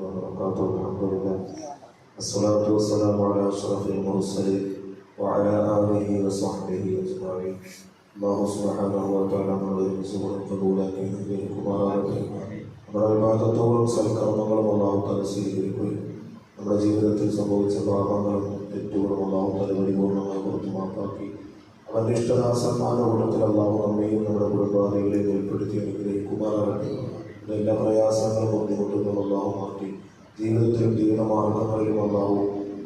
وبركاته الحمد لله الصلاة والسلام على أشرف المرسلين وعلى آله وصحبه أجمعين الله سبحانه وتعالى നമ്മുടെ സുഖം കബൂലാക്കി അനുഗ്രഹിക്കുമാറാകട്ടെ നമ്മുടെ വിവാദത്തോടും സൽക്കർമ്മങ്ങളും അള്ളാഹു തല സ്വീകരിക്കുകയും നമ്മുടെ ജീവിതത്തിൽ സംഭവിച്ച പാപങ്ങളും തെറ്റുകളും അള്ളാഹു തല പരിപൂർണമായി പുറത്തു മാപ്പാക്കി അവൻ്റെ ഇഷ്ടദാസന്മാരുടെ കൂട്ടത്തിൽ അള്ളാഹു നമ്മയും നമ്മുടെ കുടുംബാദികളെയും ഉൾപ്പെടുത്തി അനുഗ്രഹിക്കുമാറാകട്ടെ എല്ലാ പ്രയാസങ്ങളും ബുദ്ധിമുട്ടുകളും അള്ളാഹു മാറ്റി. ജീവിതത്തിലും ജീവിതമാർഗങ്ങളിലും അള്ളാഹു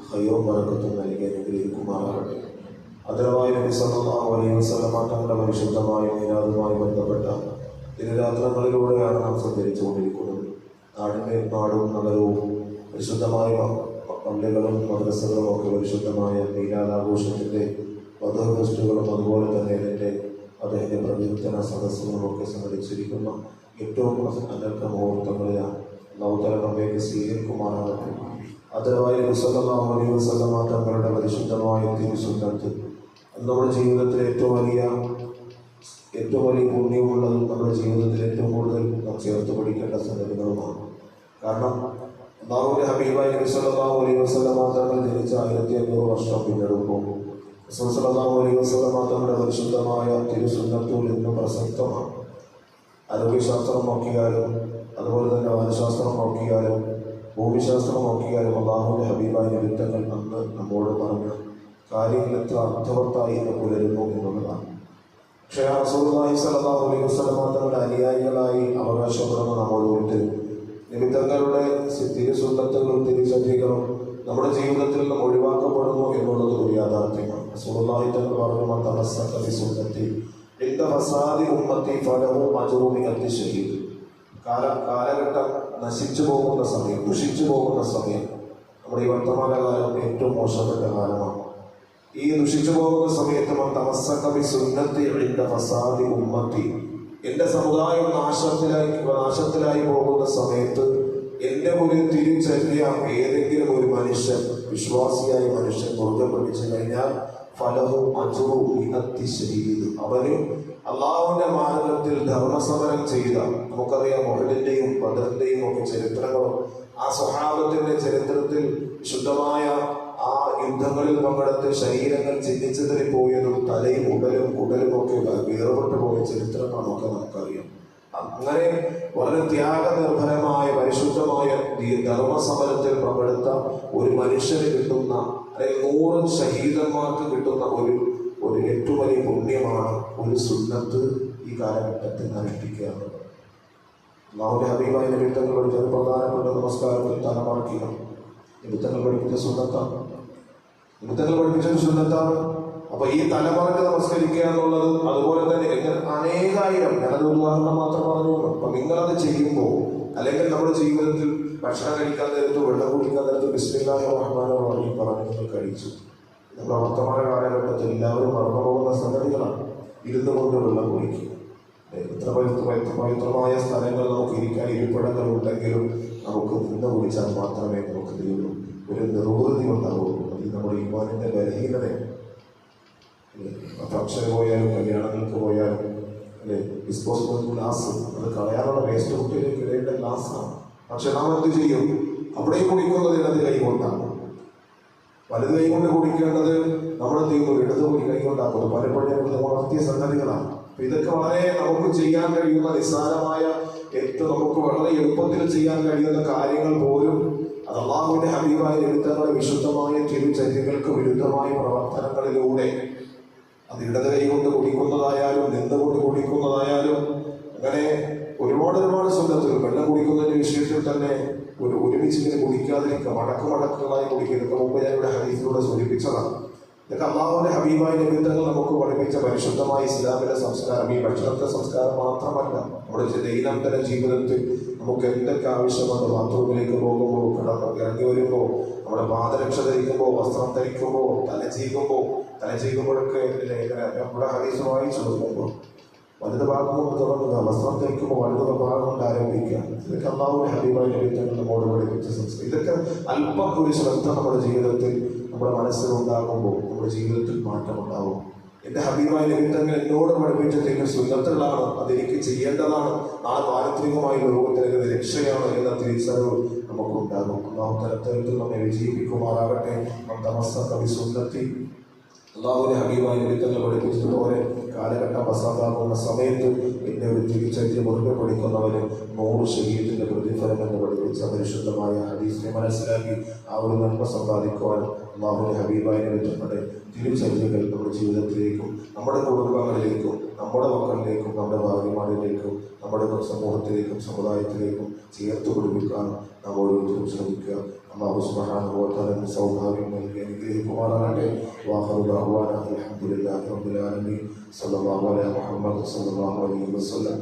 ഹയോ മറക്കത്തും നൽകി അനുഗ്രഹിക്കുമാറാകട്ടെ. അതിരവായ നബി സല്ലല്ലാഹു അലൈഹി വസല്ലമ തങ്ങളുടെ പരിശുദ്ധമായ മീരാതുമായി ബന്ധപ്പെട്ട ദിനരാത്രങ്ങളിലൂടെയാണ് നാം സഞ്ചരിച്ചുകൊണ്ടിരിക്കുന്നത്. നാടിന്റെ നാടും നഗരവും പരിശുദ്ധമായ പള്ളികളും മദ്രസകളും ഒക്കെ പരിശുദ്ധമായ മീലാദാഘോഷത്തിന്റെ വധുഫെസ്റ്റുകളും അതുപോലെ തന്നെ ഇതിന്റെ അദ്ദേഹത്തിന്റെ പ്രകീർത്തന സദസ്സുകളൊക്കെ സംഘടിച്ചിരിക്കുന്ന ഏറ്റവും അനർക്ക മുഹൂർത്തങ്ങളിലാണ് നൗതല നമ്മയൊക്കെ സ്വീകരിക്കുമാറാകട്ടെ അതരവായി അലൈഹി വസല്ലമ തങ്ങളുടെ പരിശുദ്ധമായ തിരുസുന്നത്ത് നമ്മുടെ ജീവിതത്തിൽ ഏറ്റവും വലിയ ഏറ്റവും വലിയ പുണ്യമുള്ളതും നമ്മുടെ ജീവിതത്തിൽ ഏറ്റവും കൂടുതൽ നാം ചേർത്ത് പഠിക്കേണ്ട സംഗതികളുമാണ്. കാരണം അള്ളാഹുവിന്റെ ഹബീബായി സല്ലല്ലാഹു അലൈഹി വസല്ലമ തങ്ങൾ ജനിച്ച ആയിരത്തി അഞ്ഞൂറ് വർഷം പിന്നിടുമ്പോൾ തങ്ങളുടെ പരിശുദ്ധമായ തിരുസുന്നത്തൂൽ എന്നും പ്രസക്തമാണ്. ആരോഗ്യശാസ്ത്രം നോക്കിയാലും അതുപോലെ തന്നെ വനശാസ്ത്രം നോക്കിയാലും ഭൂമിശാസ്ത്രം നോക്കിയാലും അള്ളാഹുവിന്റെ ഹബീബായ നിമിത്തങ്ങൾ അന്ന് നമ്മോട് പറഞ്ഞ കാര്യങ്ങൾ എത്ര അർത്ഥവത്തായി എന്ന് പുലരുന്നു എന്നുള്ളതാണ്. പക്ഷേ ആ റസൂലുള്ളാഹി സ്വല്ലല്ലാഹു അലൈഹി വസല്ലമ തങ്ങളുടെ അനുയായികളായി അവകാശപ്പെടുന്ന നമ്മോട് വിട്ട് നിമിത്തങ്ങളുടെ തിരുസുന്നത്തുകളും തിരുസന്ധികളും നമ്മുടെ ജീവിതത്തിൽ നിന്നും ഒഴിവാക്കപ്പെടുന്നു എന്നുള്ളത് ഒരു യാഥാർത്ഥ്യമാണ്. തങ്ങൾ പറഞ്ഞു ഉമ്മത്തി കാലഘട്ടം നശിച്ചു പോകുന്ന സമയം ദുഷിച്ചു പോകുന്ന സമയം നമ്മുടെ ഈ വർത്തമാനകാലം ഏറ്റവും മോശപ്പെട്ട കാലമാണ്. ഈ ദുഷിച്ചു പോകുന്ന സമയത്ത് മൻ സുന്നത്തി ഇന്ത ഫസാദി ഉമ്മത്തി. എന്റെ സമുദായം നാശത്തിലായി നാശത്തിലായി പോകുന്ന സമയത്ത് എന്റെ മുന്നിൽ തിരിച്ചെത്തിയ ഏതെങ്കിലും ഒരു മനുഷ്യൻ വിശ്വാസിയായ മനുഷ്യൻ മുറുകെ പഠിച്ചു കഴിഞ്ഞാൽ ഫലവും അജുവും ഇനത്തി ശരീരം അവന് അള്ളാഹുവിന്റെ മാർഗത്തിൽ ധർമ്മസമരം ചെയ്ത നമുക്കറിയാം മൊഹലിന്റെയും ബദറിന്റെയും ഒക്കെ ചരിത്രങ്ങളും ആ സ്വഭാവത്തിന്റെ ചരിത്രത്തിൽ ശുദ്ധമായ ആ യുദ്ധങ്ങളിൽ പങ്കെടുത്ത് ശരീരങ്ങൾ ചിന്തിച്ചതിൽ പോയതും തലയും ഉടലും ഉടലും ഒക്കെ വേർപെട്ടു പോയ ചരിത്രങ്ങളൊക്കെ നമുക്കറിയാം. അങ്ങനെ വളരെ ത്യാഗനിർഭരമായ പരിശുദ്ധമായ ധർമ്മസമരത്തിൽ പങ്കെടുത്ത ഒരു മനുഷ്യന് കിട്ടുന്ന അല്ലെങ്കിൽ നൂറ് ഷഹീദന്മാർക്ക് കിട്ടുന്ന ഒരു ഒരു ഏറ്റവും വലിയ പുണ്യമാണ് ഒരു സുന്നത്ത് ഈ കാലഘട്ടത്തിൽ അനുഷ്ഠിക്കുക എന്നുള്ളത് അള്ളാഹുന്റെ ഹബീബായ നിമിത്തങ്ങൾ പഠിച്ച ഒരു പ്രധാനപ്പെട്ട നമസ്കാരത്തിൽ തലമറക്കുക നിമിത്തങ്ങൾ പഠിപ്പിച്ച സുന്നത്താണ്. നിമിത്തങ്ങൾ പഠിപ്പിച്ചത് സുന്നത്താണ്. അപ്പൊ ഈ തലമറക്ക് നമസ്കരിക്കുക എന്നുള്ളത് അതുപോലെ തന്നെ എങ്ങനെ അനേകായിരം ഞാനത് ഉദാഹരണം മാത്രം പറഞ്ഞു അപ്പൊ നിങ്ങളത് ചെയ്യുമ്പോൾ അല്ലെങ്കിൽ നമ്മുടെ ജീവിതത്തിൽ ഭക്ഷണം കഴിക്കാൻ നേരത്ത് വെള്ളം കുടിക്കാൻ നേരത്ത് ബിസ്മില്ലാഹി റഹ്മാനോ പറഞ്ഞു പറഞ്ഞു നിങ്ങൾ കഴിച്ചു. നമ്മുടെ വർത്തമാന കാലഘട്ടത്തിൽ എല്ലാവരും മറന്നു പോകുന്ന സംഗതികളാണ്. ഇരുന്നു കൊണ്ട് വെള്ളം കുടിക്കുക. എത്ര പവിത്ര പവിത്ര- പവിത്രമായ സ്ഥലങ്ങൾ നമുക്ക് ഇരിക്കാൻ ഇരിപ്പിടങ്ങൾ ഉണ്ടെങ്കിലും നമുക്ക് നിന്ന് കുടിച്ചാൽ മാത്രമേ നമുക്ക് തീരുള്ളൂ ഒരു നിർവൃതി ഉണ്ടാവുള്ളൂ അത് നമ്മുടെ ഈമാനിന്റെ ബലഹീനതയാണ്? ഫംഗ്ഷന് പോയാലും കല്യാണങ്ങൾക്ക് പോയാലും അല്ലെ? ഡിസ്പോസിബിൾ ഗ്ലാസ് അത് കളയാനുള്ള വേസ്റ്റ് കുട്ടിയിലേക്ക് ഇടേണ്ട ഗ്ലാസ്സാണ് പക്ഷെ നാം എന്ത് ചെയ്യും? അവിടെയും കുടിക്കുന്നതിന് അത് കൈകൊണ്ടാണ് വലത് കൈകൊണ്ട് കുടിക്കേണ്ടത് നമ്മുടെ എന്ത് ഇടത് കൂടി കൈകൊണ്ടാക്കുന്നു പലപ്പോഴും ഞങ്ങൾ വളർത്തിയ സംഗതികളാണ്. ഇതൊക്കെ വളരെ നമുക്ക് ചെയ്യാൻ കഴിയുന്ന നിസ്സാരമായ എത്ര നമുക്ക് വളരെ എളുപ്പത്തിൽ ചെയ്യാൻ കഴിയുന്ന കാര്യങ്ങൾ പോലും അത് അള്ളാഹുവിന്റെ ഹബീബായ എഴുത്തങ്ങളുടെ വിശുദ്ധമായ തിരുചര്യകൾക്ക് വിരുദ്ധമായ പ്രവർത്തനങ്ങളിലൂടെ അത് ഇടത് കൈ കൊണ്ട് കുടിക്കുന്നതായാലും നിന്നുകൊണ്ട് കുടിക്കുന്നതായാലും അങ്ങനെ ഒരുപാട് ഒരുപാട് സുന്നത്തുകൾ വെള്ളം കുടിക്കുന്നതിന് വിഷയത്തിൽ തന്നെ ഒരു ഒരുമിച്ച് ഇങ്ങനെ കുടിക്കാതിരിക്കുക. മടക്ക് മടക്കുകളായി കുടിക്കുക. മുമ്പ് ഞാൻ ഇവിടെ ഹരീഫിലൂടെ സൂചിപ്പിച്ചതാണ്. ഇതൊക്കെ അള്ളാഹുവിന്റെ ഹബീബായ നിമിത്തങ്ങൾ നമുക്ക് പഠിപ്പിച്ച പരിശുദ്ധമായ ഇസ്ലാമിന്റെ സംസ്കാരം. ഈ ഭക്ഷണത്തെ സംസ്കാരം മാത്രമല്ല നമ്മുടെ ദൈനംദിന ജീവിതത്തിൽ നമുക്ക് എന്തൊക്കെ ആവശ്യമുണ്ട് ബാത്റൂമിലേക്ക് പോകുമ്പോൾ കിടന്ന് ഇറങ്ങി വരുമ്പോൾ നമ്മുടെ പാദരക്ഷ ധരിക്കുമ്പോൾ വസ്ത്രം ധരിക്കുമ്പോൾ തല ചെയ്യുമ്പോൾ തല ചെയ്യുമ്പോഴൊക്കെ ഇങ്ങനെ നമ്മുടെ ഹദീസ് വായിച്ചു നോക്കുമ്പോൾ വലത് ഭാഗം തുടങ്ങുക വസ്ത്രം തയ്ക്കുമ്പോൾ വലത് ഭാഗം കൊണ്ട് ആരംഭിക്കുക. ഇതൊക്കെ അള്ളാഹുവിന്റെ ഹബീബായ നിമിത്തങ്ങൾ നമ്മോട് പഠിപ്പിച്ച സംസ്കാരം ഇതൊക്കെ അല്പം കൂടി ശ്രദ്ധ നമ്മുടെ ജീവിതത്തിൽ നമ്മുടെ മനസ്സിലുണ്ടാകുമ്പോൾ നമ്മുടെ ജീവിതത്തിൽ മാറ്റമുണ്ടാവും എന്റെ ഹബീബായ ലഭിത്തങ്ങൾ എന്നോട് പഠിപ്പിച്ച ചില സുന്നത്തുകളാണ്. അതെനിക്ക് ചെയ്യേണ്ടതാണ്. ആ പാരത്രികമായ ലോകത്തിന് രക്ഷയാണ് എന്ന തിരിച്ചറിവ് നമുക്കുണ്ടാകും. നാം തരത്തിൽ നമ്മെ വിജയിപ്പിക്കുമാറാകട്ടെ സുന്നത്തി. അള്ളാഹുവിനെ ഹബീബായി നിമിത്തങ്ങൾ പഠിപ്പിച്ചതുപോലെ കാലഘട്ടം അസാധാരണ സമയത്ത് എന്നെ ഒരു തിരിച്ചടി മുറുകെ പഠിക്കുന്നവന് നൂറ് ശരീരത്തിന്റെ പ്രതിഫലം എന്ന് പഠിപ്പിച്ച പരിശുദ്ധമായ ഹദീസിനെ മനസ്സിലാക്കി ആ ഒരു നന്മ സമ്പാദിക്കുവാൻ അള്ളാഹുവിനെ ഹബീബായി നിമിത്തങ്ങളുടെ തിരിച്ചടികൾ നമ്മുടെ ജീവിതത്തിലേക്കും നമ്മുടെ കുടുംബങ്ങളിലേക്കും നമ്മുടെ മക്കളിലേക്കും നമ്മുടെ ഭാര്യമാരിലേക്കും നമ്മുടെ സമൂഹത്തിലേക്കും സമുദായത്തിലേക്കും ചേർത്ത് نقول سبحانك الله سبحانه وتعالى من سوف من يديه كمارا عليه وآخر دعوانا الحمد لله رب العالمين. صلى الله على محمد صلى الله عليه وسلم.